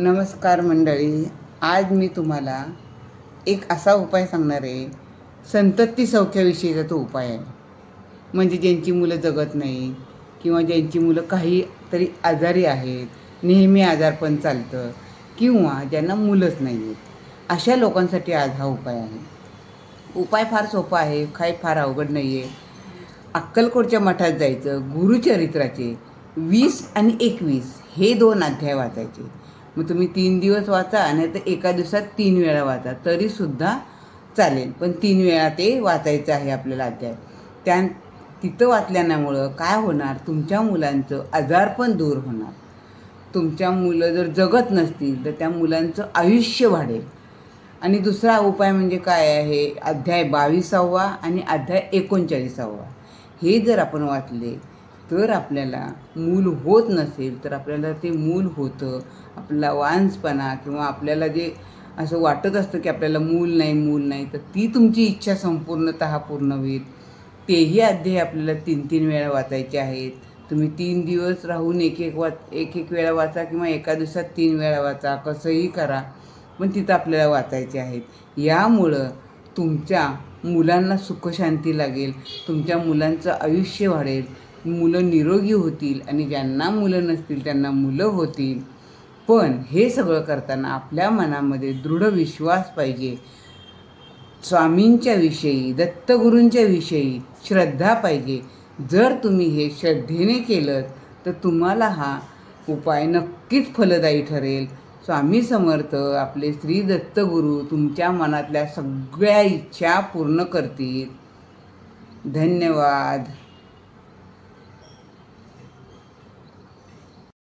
नमस्कार मंडळी. आज मी तुम्हाला एक असा उपाय सांगणार आहे. संतती सौख्याविषयीचा तो उपाय आहे. म्हणजे ज्यांची मुलं जगत नाही किंवा ज्यांची मुलं काही तरी आजारी आहेत नेहमी आजारपण चालतं किंवा ज्यांना मुलंच नाही आहेत. अशा लोकांसाठी आज हा उपाय आहे. उपाय फार सोपा आहे काही फार अवघड नाही आहे अक्कलकोटच्या मठात जायचं गुरुचरित्राचे वीस आणि एकवीस हे दोन अध्याय वाचायचे. मग तुम्ही तीन दिवस वाचा आणि तर एका दिवसात तीन वेळा वाचा तरीसुद्धा चालेल. पण तीन वेळा ते वाचायचं आहे आपल्याला अध्याय त्या तिथं वाचल्यामुळं काय होणार? तुमच्या मुलांचं आजारपण दूर होणार. तुमच्या मुलं जर जगत नसतील तर त्या मुलांचं आयुष्य वाढेल. आणि दुसरा उपाय म्हणजे काय आहे? अध्याय बावीसावा आणि अध्याय एकोणचाळीसावा. हे जर आपण वाचले तर आपल्याला मूल होत नसेल तर आपल्याला ते मूल होतं. आपला वांसपणा किंवा आपल्याला जे असं वाटत असतं की आपल्याला मूल नाही मूल नाही तर ती तुमची इच्छा संपूर्णतः पूर्ण होईल. तेही अध्याय आपल्याला तीन तीन वेळा वाचायचे आहेत. तुम्ही तीन दिवस राहून एक एक वाच एक एक वेळा वाचा किंवा एका दिवसात तीन वेळा वाचा कसंही करा पण तिथं आपल्याला वाचायचे आहेत. यामुळं तुमच्या मुलांना सुखशांती लागेल तुमच्या मुलांचं आयुष्य वाढेल. मुलं निरोगी होतील आणि ज्यांना मुलं नसतील त्यांना मुलं होतील. पण हे सगळं करताना आपल्या मनामध्ये दृढ विश्वास पाहिजे. स्वामींच्या विषयी दत्तगुरूंच्या विषयी श्रद्धा पाहिजे. जर तुम्ही हे श्रद्धेने केलं तर तुम्हाला हा उपाय नक्कीच फलदायी ठरेल. स्वामी समर्थ आपले श्री दत्तगुरू तुमच्या मनातल्या सगळ्या इच्छा पूर्ण करतील. धन्यवाद.